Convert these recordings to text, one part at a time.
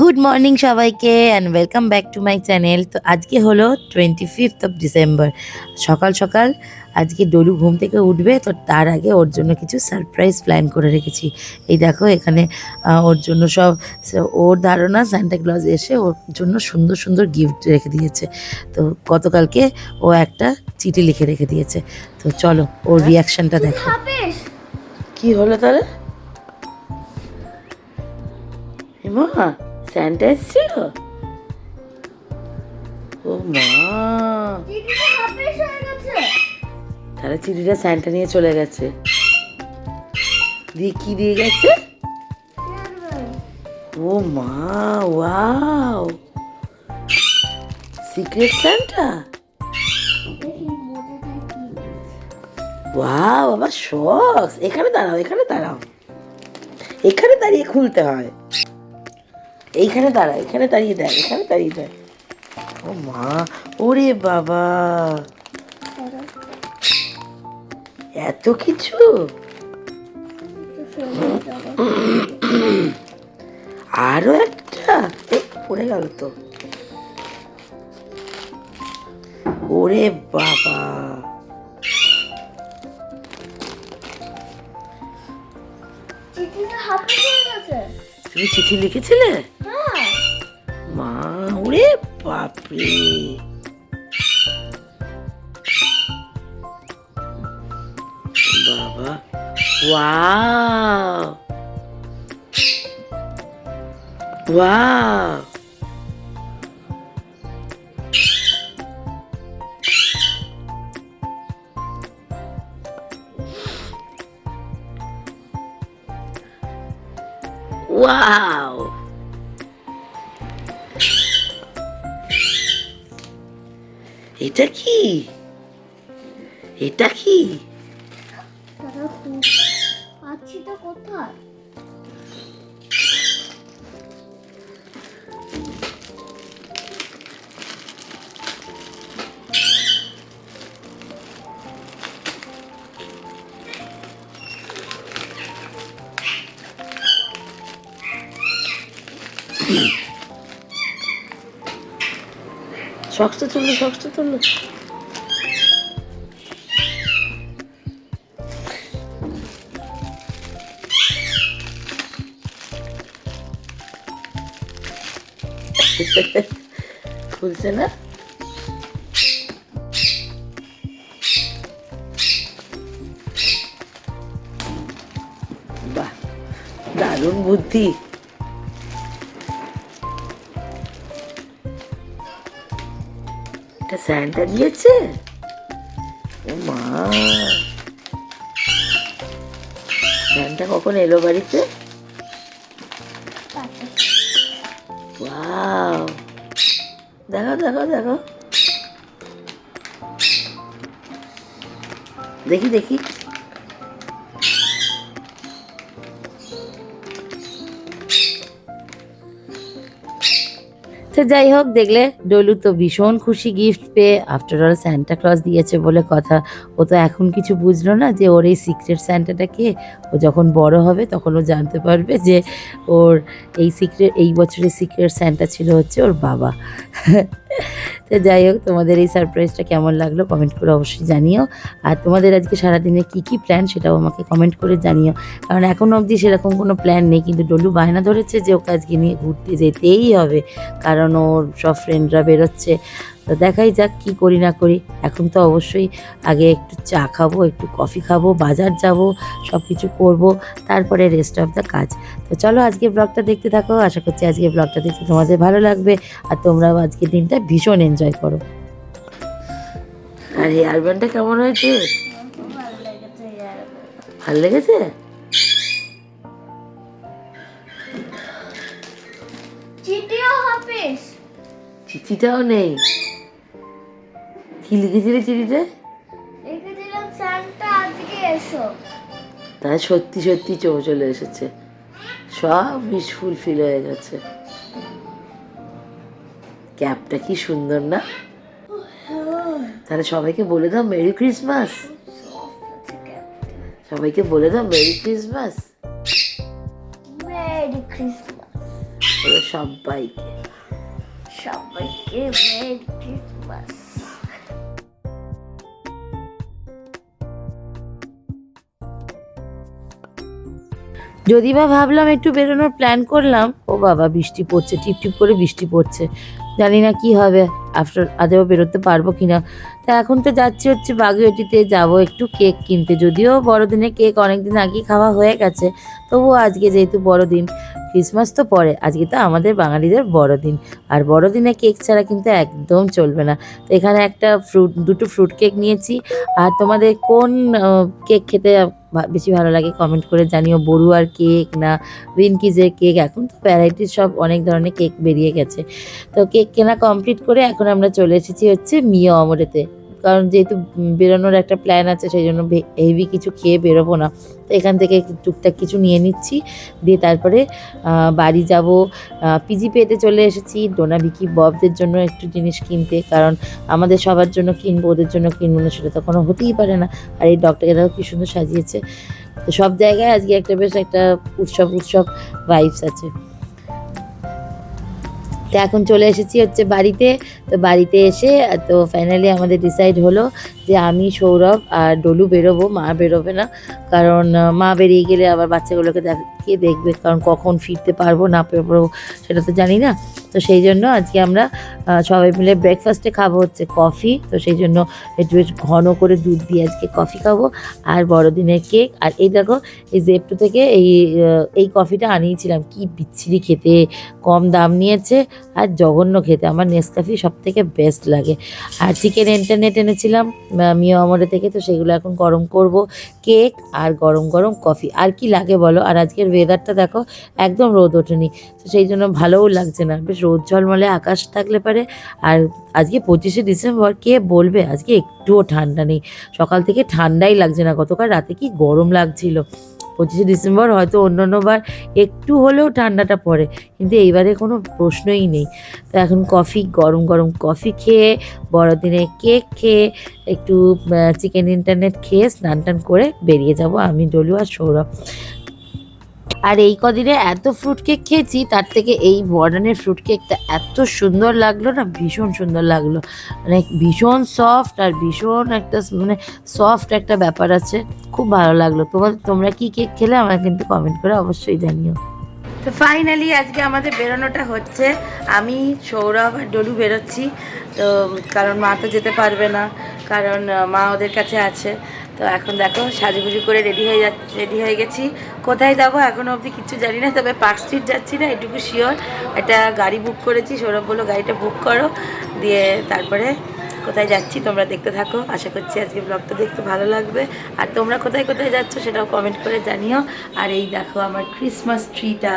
Good morning সবাইকে and welcome back to my channel তো আজকে হলো টোয়েন্টি ফিফথ অফ ডিসেম্বর সকাল সকাল আজকে ডলু ঘুম থেকে উঠবে তো তার আগে ওর জন্য কিছু সারপ্রাইজ প্ল্যান করে রেখেছি। এই দেখো এখানে ওর জন্য সব ওর ধারণা ক্লজ এসে ওর জন্য সুন্দর সুন্দর গিফট রেখে দিয়েছে। তো গতকালকে ও একটা চিঠি লিখে রেখে দিয়েছে। তো চলো ওর রিয়াকশনটা দেখো। কি হলো তাহলে? মা স্যান্টা এসেছিল ও মা। তাহলে চিঠিটা স্যান্টা নিয়ে চলে গেছে। দিয়ে কি দিয়ে গেছে? ও মা ওয়াও। সিক্রেট স্যান্টা ওয়াও আমার শখ। এখানে দাঁড়াও এখানে দাঁড়াও। এখানে দাঁড়িয়ে খুলতে হয়। এইখানে দাঁড়া এখানে দাঁড়িয়ে দেয় এখানে দাঁড়িয়ে দেয় ও মা, ওরে বাবা। এত কিছু? আরও একটা? পড়ে গেল তো। ওরে বাবা। গেছে? তুমি চিঠি লিখেছিলে? হ্যাঁ। মা ওরে বাপরে। বাবা ওয়াও। ওয়াও। ওয়াও এটা কি এটা কি তারা খুব পাচ্ছিটা কোথায় শক্সটা তুললো শক্সটা তুললো। খুলছে না? বাহ দারুণ বুদ্ধি। স্যান্টা দিয়েছে মা স্যান্টা কখন এলো বাড়িতে? দেখো দেখো দেখো। দেখি দেখি। তো যাই হোক, দেখলে ডলু তো ভীষণ খুশি গিফট পেয়ে আফটার অল স্যান্টা ক্লস দিয়েছে বলে কথা। ও তো এখন কিছু বুঝলো না যে ওর এই সিক্রেট স্যান্টাটা কে? ও যখন বড় হবে তখন ও জানতে পারবে যে ওর এই সিক্রেট এই বছরের সিক্রেট স্যান্টা ছিল হচ্ছে ওর বাবা। তো যাই হোক, তোমাদের এই সারপ্রাইজটা কেমন লাগল কমেন্ট করে অবশ্যই জানিও। আর তোমাদের আজকে সারাদিনে কী কী প্ল্যান সেটাও আমাকে কমেন্ট করে জানিও। কারণ এখন অবধি সেরকম কোনো প্ল্যান নেই, কিন্তু ডলু বায়না ধরেছে যে ওকে আজকে নিয়ে ঘুরতে যেতেই হবে। কারণ ওর সব ফ্রেন্ডরা বেরোচ্ছে। তো দেখাই যাক কি করি না করি। এখন তো অবশ্যই আগে একটু চা খাব একটু কফি খাব বাজার যাব সব কিছু করব তারপরে রেস্ট অফ দ্য কাজ। তো চলো আজকে ব্লগটা দেখতে থাকো আশা করছি আজকে ব্লগটা দেখতে তোমাদের ভালো লাগবে আর তোমরাও আজকের দিনটা ভীষণ এনজয় করো। আর ব্যান্ডটা কেমন হয়েছে? ভালো লেগেছে? চিঠিটাও নেই? কি লিখেছিলে চিঠিতে? লিখেছিলাম সান্টা আজকে এসো। তাই সত্যি সত্যি চো চলে এসেছে। সব উইশ ফুলফিল হয়ে গেছে। ক্যাপটা কি সুন্দর না? তাহলে সবাইকে বলে দাও মেরি ক্রিসমাস। সবাইকে বলে দাও মেরি ক্রিসমাস। Merry Christmas. সবাইকে। সবাইকে মেরি ক্রিসমাস। যদি বা ভাবলাম একটু বেরোনোর প্ল্যান করলাম, ও বাবা বৃষ্টি পড়ছে টিপ টিপ করে বৃষ্টি পড়ছে। জানি না কি হবে আফটার আদেও বেরোতে পারব কিনা। তা এখন তো যাচ্ছি হচ্ছে বাগুয়েটিতে যাব একটু কেক কিনতে। যদিও বড়দিনে কেক অনেকদিন আগেই খাওয়া হয়ে গেছে, তবুও আজকে যেহেতু বড়দিন ক্রিসমাস তো পরে, আজকে তো আমাদের বাঙালিদের বড়দিন। আর বড়দিনে কেক ছাড়া কিন্তু একদম চলবে না। তো এখানে একটা ফ্রুট দুটো ফ্রুট কেক নিয়েছি। আর তোমাদের কোন কেক খেতে বেশি ভালো লাগে কমেন্ট করে জানিও। বড়ুয়ার কেক না উইনকিজের কেক এখন তো ভ্যারাইটির সব অনেক ধরনের কেক বেরিয়ে গেছে। তো কেক কেনা কমপ্লিট করে এখন আমরা চলে এসেছি হচ্ছে মিও অমরেতে। কারণ যেহেতু বেরোনোর একটা প্ল্যান আছে সেই জন্য হেভি কিছু খেয়ে বেরোবো না। তো এখান থেকে টুকটাক কিছু নিয়ে নিচ্ছি। দিয়ে তারপরে বাড়ি যাব। পিজি পেতে চলে এসেছি। ডোনা ভিকি ববদের জন্য একটু জিনিস কিনতে। কারণ আমাদের সবার জন্য কিনবো, ওদের জন্য কিনবো না, সেটা তো কোনো হতেই পারে না। আর এই ডগটাকে দেখো কি সুন্দর সাজিয়েছে। তো সব জায়গায় আজকে একটা বেশ একটা উৎসব উৎসব ভাইবস আছে। তো এখন চলে এসেছি হচ্ছে বাড়িতে। তো বাড়িতে এসে তো ফাইনালি আমাদের ডিসাইড হলো যে আমি, সৌরভ আর ডলু বেরোবো, মা বেরোবে না। কারণ মা বেরিয়ে গেলে আবার বাচ্চাগুলোকে দেখ- কে দেখবে? কারণ কখন ফিরতে পারব, না পারব, সেটা তো জানি না। তো সেই জন্য আজকে আমরা সবাই মিলে ব্রেকফাস্টে খাব হচ্ছে কফি তো সেই জন্য একটু বেশ ঘন করে দুধ দিয়ে আজকে কফি খাব আর বড়দিনের কেক আর এই দেখো, এই জেপটো থেকে এই এই কফিটা আনিয়েছিলাম। কি বিচ্ছিরি খেতে, কম দাম নিয়েছে আর জঘন্য খেতে। আমার নেসকাফি সব থেকে বেস্ট লাগে। আর চিকেন ইন্টারনেট এনেছিলাম মিও আমরে থেকে, তো সেগুলো এখন গরম করব। কেক আর গরম গরম কফি। আর কি লাগে বলো? আর আজকের ওয়েদারটা দেখো, একদম রোদ ওঠেনি। তো সেই জন্য ভালোও লাগছে না। বেশ রোদ ঝলমলে আকাশ থাকলে পারে। আর আজকে পঁচিশে ডিসেম্বর, কে বলবে? আজকে একটুও ঠান্ডা নেই। সকাল থেকে ঠান্ডাই লাগছে না। গতকাল রাতে কি গরম লাগছিল। পঁচিশে ডিসেম্বর হয়তো অন্যান্যবার একটু হলেও ঠান্ডাটা পড়ে, কিন্তু এইবারে কোনো প্রশ্নই নেই। তো এখন কফি, গরম গরম কফি খেয়ে, বড়দিনে কেক খেয়ে, একটু চিকেন ইন্টারনেট খেয়ে স্নান টান করে বেরিয়ে যাব আমি, ডলু আর সৌরভ। আর এই কদিনে এত ফ্রুট কেক খেয়েছি, তার থেকে এই মডার্নের ফ্রুট কেকটা এত সুন্দর লাগল না, ভীষণ সুন্দর লাগল। মানে ভীষণ সফট আর ভীষণ একটা মানে সফট একটা ব্যাপার আছে, খুব ভালো লাগল। তোমার তোমরা কি কেক খেলে আমার কিন্তু কমেন্ট করে অবশ্যই জানিও। তো ফাইনালি আজকে আমাদের বেরোনোটা হচ্ছে। আমি, সৌরভ আর ডলু বেরোচ্ছি। তো, কারণ মা তো যেতে পারবে না, কারণ মা ওদের কাছে আছে। তো এখন দেখো, সাজুগুজু করে রেডি হয়ে যাচ্ছি রেডি হয়ে গেছি। কোথায় যাব এখনও অবধি কিচ্ছু জানি না, তবে পার্ক স্ট্রিট যাচ্ছি না, এটুকু শিওর একটা গাড়ি বুক করেছি, সৌরভ বলল, গাড়িটা বুক করো। দিয়ে তারপরে কোথায় যাচ্ছি তোমরা দেখতে থাকো। আশা করছি আজকে ব্লগটা দেখতে ভালো লাগবে। আর তোমরা কোথায় কোথায় যাচ্ছ সেটাও কমেন্ট করে জানিও। আর এই দেখো আমার ক্রিসমাস ট্রিটা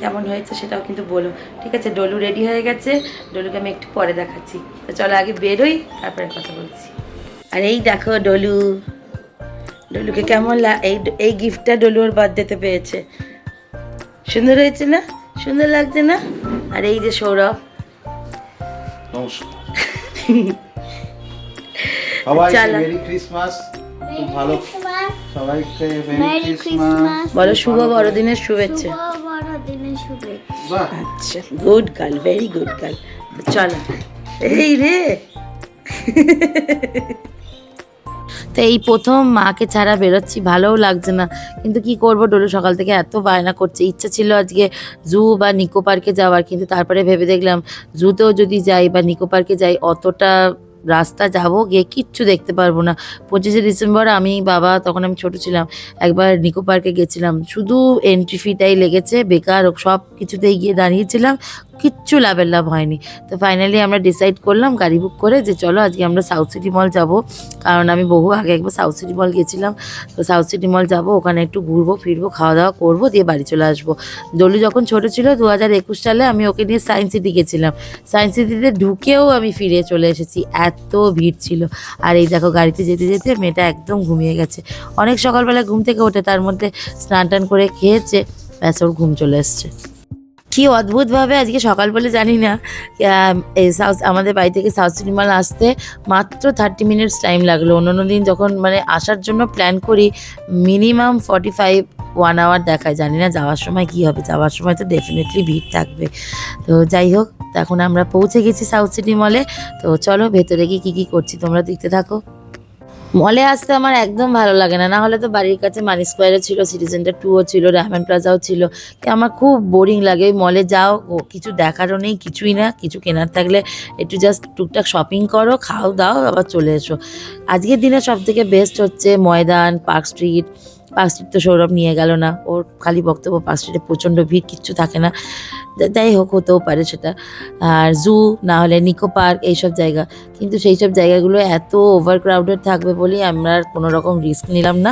কেমন হয়েছে সেটাও কিন্তু বলো। ঠিক আছে, ডলু রেডি হয়ে গেছে। ডলুকে আমি একটু পরে দেখাচ্ছি। তো চলো আগে বেরোই, তারপরে কথা বলছি। আর এই দেখো ডলু। ডলুকে কেমন এই এই গিফটটা ডলু ওর বার্থডেতে পেয়েছে। সুন্দর হয়েছে না? সুন্দর লাগছে না? আর এই যে সৌরভ। বলো শুভ বড়দিনের শুভেচ্ছা। আচ্ছা good girl very good girl চলো। এই রে। তো এই প্রথম মাকে ছাড়া বেরোচ্ছি, ভালোও লাগছে না। কিন্তু কি করব? ডোলু সকাল থেকে এত বায়না করছে। ইচ্ছা ছিল আজকে জু বা নিকো পার্কে যাওয়ার, কিন্তু তারপরে ভেবে দেখলাম জুতেও যদি যাই বা নিকো পার্কে যাই, অতটা রাস্তা যাব গিয়ে কিচ্ছু দেখতে পারব না। পঁচিশে ডিসেম্বর আমি বাবা, তখন আমি ছোট ছিলাম, একবার নিকো পার্কে গেছিলাম। শুধু এন্ট্রি ফিটাই লেগেছে, বেকার, সব কিছুতেই গিয়ে দাঁড়িয়েছিলাম। কিচ্ছু লাভের লাভ হয়নি। তো ফাইনালি আমরা ডিসাইড করলাম গাড়ি বুক করে যে চলো আজকে আমরা সাউথ সিটি মল যাব। কারণ আমি বহু আগে একবার সাউথ সিটি মল গেছিলাম তো সাউথ সিটি মল যাব, ওখানে একটু ঘুরবো, ফিরবো খাওয়া দাওয়া করব, দিয়ে বাড়ি চলে আসব। দলু যখন ছোট ছিল দু হাজার একুশ সালে আমি ওকে নিয়ে সায়েন্স সিটি গেছিলাম। সায়েন্স সিটিতে ঢুকেও আমি ফিরে চলে এসেছি। এত ভিড় ছিল। আর এই দেখো গাড়িতে যেতে যেতে মেয়েটা একদম ঘুমিয়ে গেছে। অনেক সকালবেলা ঘুম থেকে ওঠে, তার মধ্যে স্নান টান করে খেয়েছে, ব্যাস ওর ঘুম চলে এসছে। কি অদ্ভুতভাবে আজকে সকাল বলে জানি না। এই সাউথ আমাদের বাড়ি থেকে সাউথ সিনেমাল আসতে মাত্র থার্টি মিনিটস টাইম লাগল। অন্য অন্য দিন যখন মানে আসার জন্য প্ল্যান করি minimum forty five one hour দেখায়। জানি না যাওয়ার সময় কি হবে। যাওয়ার সময় তো ডেফিনেটলি ভিড় থাকবে। তো যাই হোক, এখন আমরা পৌঁছে গেছি সাউথ সিটি মলে তো চলো ভেতরে গিয়ে কী কী করছি তোমরা দেখতে থাকো। মলে আসতে আমার একদম ভালো লাগে না। না হলে তো বাড়ির কাছে মানি স্কোয়ারে ছিল সিটি সেন্টার টুও ছিল ডায়মন্ড প্লাজাও ছিল। আমার খুব বোরিং লাগে ওই মলে যাও কিছু দেখারও নেই, কিছুই না, কিছু কেনার থাকলে একটু জাস্ট টুকটাক শপিং করো, খাও দাও, আবার চলে এসো। আজকের দিনে সব থেকে বেস্ট হচ্ছে ময়দান পার্ক স্ট্রিট পার্ক তো সৌরভ নিয়ে গেল না। ওর খালি বক্তব্য পার্ক প্রচণ্ড ভিড়, কিচ্ছু থাকে না। যাই হোক, হতেও পারে সেটা। আর জু, না হলে নিকো পার্ক, এইসব জায়গা। কিন্তু সেই সব জায়গাগুলো এত ওভার ক্রাউডেড থাকবে বলেই আমরা কোনো রকম রিস্ক নিলাম না।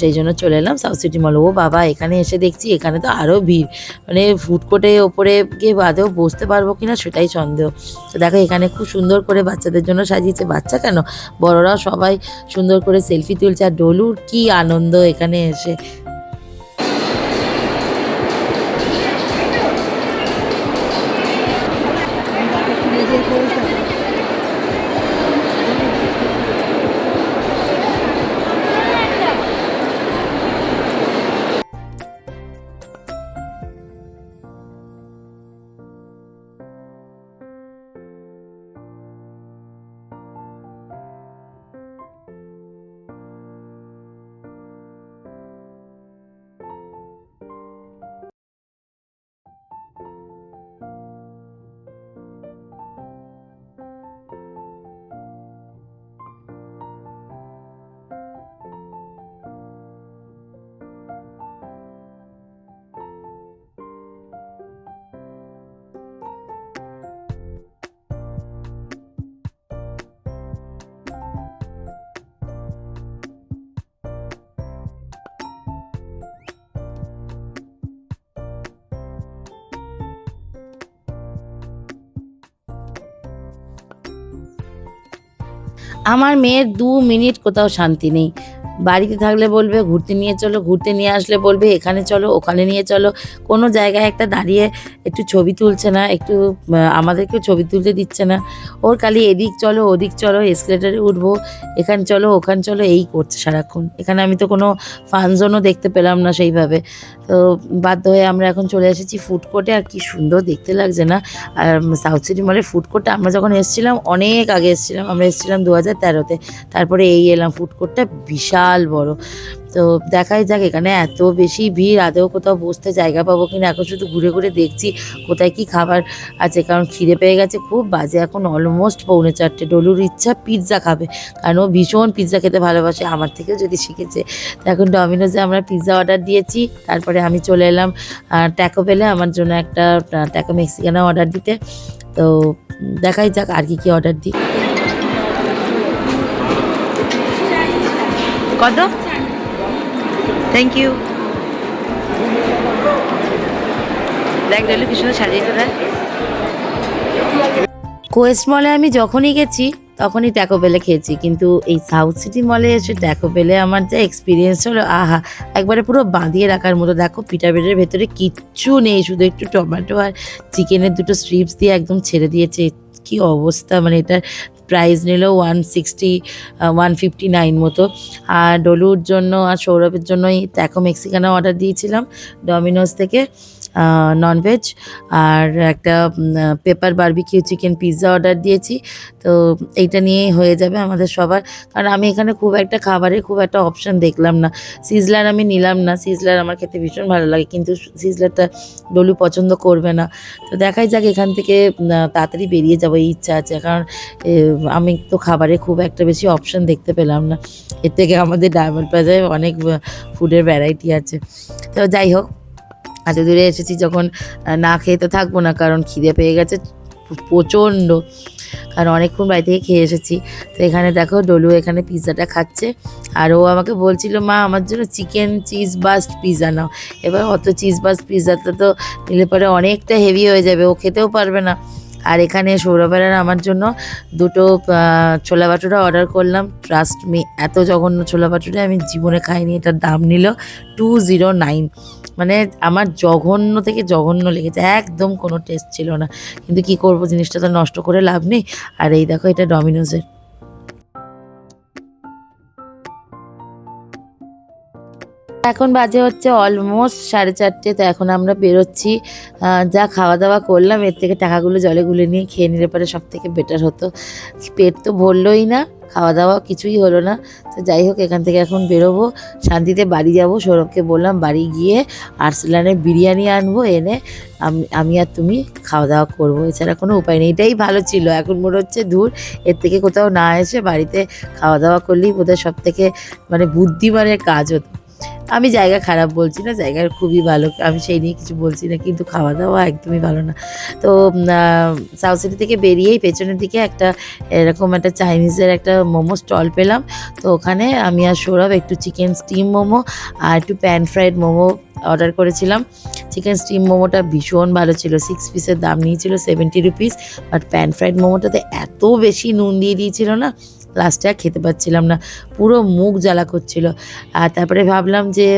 সেই জন্য চলে এলাম সাউথ সিটি মল ও বাবা, এখানে এসে দেখছি, এখানে তো আরও ভিড়। মানে ফুড কোর্টে ওপরে গিয়ে বাদেও বসতে পারব কি না সেটাই সন্দেহ। তো দেখো, এখানে খুব সুন্দর করে বাচ্চাদের জন্য সাজিয়েছে। বাচ্চা কেন? বড়রাও সবাই সুন্দর করে সেলফি তুলছে। আর ডলুর কী আনন্দ এখানে এসে আমার মেয়ের দু মিনিট কোথাও শান্তি নেই। বাড়িতে থাকলে বলবে, ঘুরতে নিয়ে চলো, ঘুরতে নিয়ে আসলে বলবে, এখানে চলো, ওখানে নিয়ে চলো। কোনো জায়গায় একটা দাঁড়িয়ে একটু ছবি তুলছে না, একটু আমাদেরকেও ছবি তুলতে দিচ্ছে না। ওর খালি এদিক চলো, ওদিক চলো এসকেলেটারে উঠবো, এখানে চলো, ওখানে চলো, এই করছে সারাক্ষণ। এখানে আমি তো কোনো ফানজনও দেখতে পেলাম না সেইভাবে। তো বাধ্য হয়ে আমরা এখন চলে এসেছি ফুড কোর্টে আর কি সুন্দর দেখতে লাগছে না। আর সাউথ সিটি মলের ফুড কোর্টে আমরা যখন এসেছিলাম, অনেক আগে এসেছিলাম, আমরা এসেছিলাম দু হাজার তেরোতে। তারপরে এই এলাম ফুড কোর্টটা বিশাল বড়। তো দেখাই যাক, এখানে এত বেশি ভিড় আদেও কোথাও বসতে জায়গা পাবো কিনা? এখন শুধু ঘুরে ঘুরে দেখছি কোথায় কি খাবার আছে, কারণ খিদে পেয়ে গেছে খুব বাজে। এখন অলমোস্ট পৌনে চারটে। ডলুর ইচ্ছা পিৎজা খাবে, কারণ ও ভীষণ পিৎজা খেতে ভালোবাসে, আমার থেকেও যদি শিখেছে। তো এখন ডমিনোজে আমরা পিৎজা অর্ডার দিয়েছি, তারপরে আমি চলে এলাম ট্যাকো পেলে আমার জন্য একটা ট্যাকো মেক্সিকানা অর্ডার দিতে। তো দেখাই যাক আর কি কি অর্ডার দিই। কত? থ্যাংক ইউ দেখ ডলু কি সুন্দর সাজিয়েছে দেখ কোয়েস্ট মলে আমি যখনই গেছি, তখনই ট্যাকো বেলে খেয়েছি। কিন্তু এই সাউথ সিটি মলে এসে ট্যাকো বেলে আমার যা এক্সপিরিয়েন্স হলো, আহা! একবারে পুরো বাঁধিয়ে রাখার মতো। দেখো পিঠা বেডের ভেতরে কিচ্ছু নেই, শুধু একটু টমেটো আর চিকেনের দুটো স্ট্রিপস দিয়ে একদম ছেড়ে দিয়েছে। কি অবস্থা মানে এটার প্রাইস নিল one sixty one fifty nine মতো। আর ডলুর জন্য আর সৌরভের জন্যই ট্যাকো মেক্সিকানা অর্ডার দিয়েছিলাম ডমিনোস থেকে। ননভেজ আর একটা pepper barbecue chicken pizza order দিয়েছি। তো এইটা নিয়েই হয়ে যাবে আমাদের সবার। কারণ আমি এখানে খুব একটা খাবারের খুব একটা অপশান দেখলাম না। সিজলার আমি নিলাম না। সিজলার আমার খেতে ভীষণ ভালো লাগে। কিন্তু সিজলারটা ডলু পছন্দ করবে না। তো দেখাই যাক এখান থেকে তাড়াতাড়ি বেরিয়ে যাব। ইচ্ছা আছে। কারণ আমি তো খাবারে খুব একটা বেশি অপশান দেখতে পেলাম না। এর থেকে আমাদের ডায়মন্ড প্লাজায় অনেক ফুডের ভ্যারাইটি আছে। তো যাই হোক এত দূরে এসেছি যখন না খেয়ে তো থাকব না, কারণ খিদে পেয়ে গেছে প্রচণ্ড। কারণ অনেকক্ষণ বাড়ি থেকে খেয়ে এসেছি। তো এখানে দেখো ডলু এখানে পিৎজাটা খাচ্ছে। আর ও আমাকে বলছিল, মা, আমার জন্য চিকেন চিজ বাস্ট পিৎজা নাও। এবার অত চিজ বাস্ট পিৎজাটা তো নিলে পরে অনেকটা হেভি হয়ে যাবে, ও খেতেও পারবে না। আর এখানে সৌরভের আমার জন্য দুটো ছোলা বাটুরা অর্ডার করলাম। ট্রাস্ট মি এত জঘন্য ছোলা বাটুরা আমি জীবনে খাইনি, এটার দাম নিল টু জিরো নাইন মানে আমার জঘন্য থেকে জঘন্য লেগেছে, একদম কোনো টেস্ট ছিল না। কিন্তু কি করব, জিনিসটা তো নষ্ট করে লাভ নেই। আর এই দেখো, এটা ডমিনোজের এখন বাজে হচ্ছে অলমোস্ট সাড়ে চারটে, তো এখন আমরা বেরোচ্ছি। যা খাওয়া দাওয়া করলাম, এর থেকে টাকাগুলো জলে গুলে নিয়ে খেয়ে নিলে পরে সব থেকে বেটার হতো। পেট তো ভরলোই না খাওয়া দাওয়া কিছুই হলো না। তো যাই হোক, এখান থেকে এখন বেরোবো। শান্তিতে বাড়ি যাব, সৌরভকে বললাম বাড়ি গিয়ে আর্সেলানের বিরিয়ানি আনব, এনে আমি আমি আর তুমি খাওয়া দাওয়া করব। এছাড়া কোনো উপায় নেই, এটাই ভালো ছিল। এখন মনে হচ্ছে দূর এর থেকে কোথাও না এসে বাড়িতে খাওয়া দাওয়া করলেই বোধহয় সব থেকে মানে বুদ্ধিমানের কাজ হতো। আমি জায়গা খারাপ বলছি না জায়গা খুবই ভালো, আমি সেই নিয়ে কিছু বলছি না, কিন্তু খাওয়া দাওয়া একদমই ভালো না। তো সাউথ সিটি থেকে বেরিয়েই পেছনের দিকে একটা এরকম একটা চাইনিজের একটা মোমো স্টল পেলাম। তো ওখানে আমি আর সৌরভ একটু চিকেন স্টিম মোমো আর একটু প্যান ফ্রাইড মোমো অর্ডার করেছিলাম। চিকেন স্টিম মোমোটা ভীষণ ভালো ছিল সিক্স পিসের দাম নিয়েছিল seventy rupees but pan fried মোমোটাতে এত বেশি নুন দিয়ে দিয়েছিল না লাস্টে আর খেতে পাচ্ছিলাম না। পুরো মুখ জ্বালা করছিল। আর তারপরে ভাবলাম যে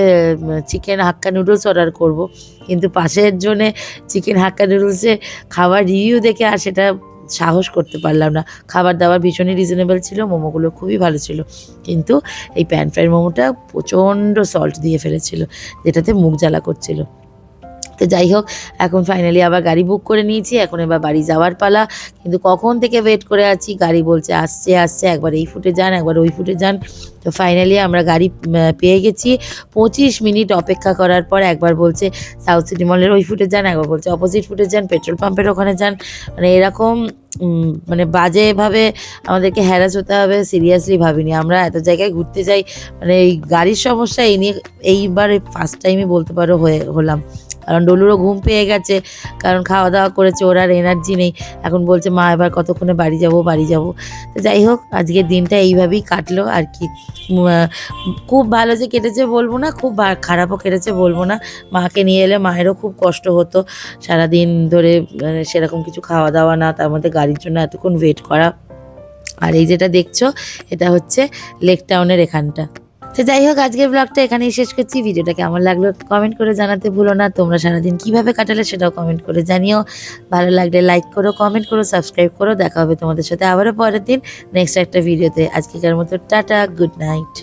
চিকেন হাক্কা নুডলস অর্ডার করব। কিন্তু পাশের জন্যে চিকেন হাক্কা নুডলসে খাবার রিভিউ দেখে আর সেটা সাহস করতে পারলাম না। খাবার দাবার ভীষণই রিজনেবল ছিল, মোমোগুলো খুবই ভালো ছিল। কিন্তু এই প্যান ফ্রাইড মোমোটা প্রচণ্ড সল্ট দিয়ে ফেলেছিল, যেটাতে মুখ জ্বালা করছিল। তো যাই হোক, এখন ফাইনালি আবার গাড়ি বুক করে নিয়েছি, এখন এবার বাড়ি যাওয়ার পালা। কিন্তু কখন থেকে ওয়েট করে আছি, গাড়ি বলছে আসছে আসছে, একবার এই ফুটে যান, একবার ওই ফুটে যান। তো ফাইনালি আমরা গাড়ি পেয়ে গেছি। পঁচিশ মিনিট অপেক্ষা করার পর একবার বলছে সাউথ সিটি মলের ওই ফুটে যান, একবার বলছে অপোজিট ফুটে যান পেট্রোল পাম্পের ওখানে যান। মানে এরকম মানে বাজেভাবে আমাদেরকে হ্যারাস হতে হবে সিরিয়াসলি ভাবিনি। আমরা এত জায়গায় ঘুরতে যাই মানে এই গাড়ির সমস্যা এই নিয়ে এইবার ফার্স্ট টাইমই বলতে পারো হয়ে, হলাম। কারণ ডলুরও ঘুম পেয়ে গেছে, কারণ খাওয়া দাওয়া করেছে, ওর আর এনার্জি নেই। এখন বলছে, মা, এবার কতক্ষণে বাড়ি যাব বাড়ি যাব? তো যাই হোক, আজকের দিনটা এইভাবেই কাটলো আর কি। খুব ভালো যে কেটেছে বলব না, খুব খারাপও কেটেছে বলব না। মাকে নিয়ে এলে মায়েরও খুব কষ্ট হতো। সারাদিন ধরে মানে সেরকম কিছু খাওয়া দাওয়া না, তার মধ্যে গাড়ির জন্য এতক্ষণ ওয়েট করা। আর এই যেটা দেখছ, এটা হচ্ছে লেক টাউনের এখানটা। তো যাই হোক, আজকের ব্লগটা এখানেই শেষ করছি। ভিডিওটা কেমন লাগল কমেন্ট করে জানাতে ভুলো না। তোমরা সারাদিন কীভাবে কাটালে সেটাও কমেন্ট করে জানিও। ভালো লাগলে লাইক করো কমেন্ট করো সাবস্ক্রাইব করো। দেখা হবে তোমাদের সাথে আবারও পরের দিন নেক্সট একটা ভিডিওতে আজকেকার মতো টাটা গুড নাইট